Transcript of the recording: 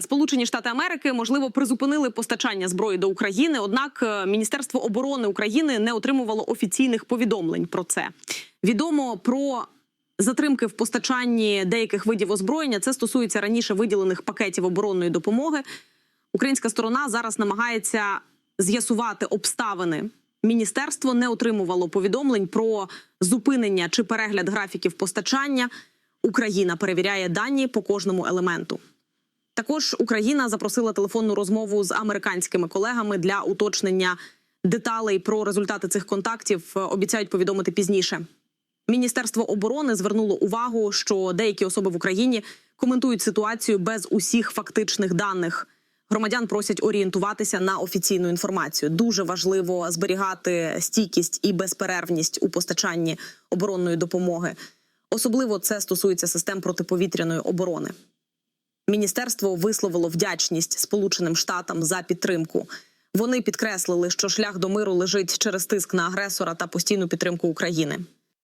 Сполучені Штати Америки можливо призупинили постачання зброї до України однак е, Міністерство оборони України не отримувало офіційних повідомлень про це. Відомо про затримки в постачанні деяких видів озброєння. Це стосується раніше виділених пакетів оборонної допомоги. Українська сторона зараз намагається з'ясувати обставини. Міністерство не отримувало повідомлень про зупинення чи перегляд графіків постачання. Україна перевіряє дані по кожному елементу. Також Україна запросила телефонну розмову з американськими колегами для уточнення деталей про результати цих контактів. е, Обіцяють повідомити пізніше. Міністерство оборони звернуло увагу, що деякі особи в Україні коментують ситуацію без усіх фактичних даних. Громадян просять орієнтуватися на офіційну інформацію. Дуже важливо зберігати стійкість і безперервність у постачанні оборонної допомоги. Особливо це стосується систем протиповітряної оборони. Міністерство висловило вдячність Сполученим Штатам за підтримку. Вони підкреслили, що шлях до миру лежить через тиск на агресора та постійну підтримку України.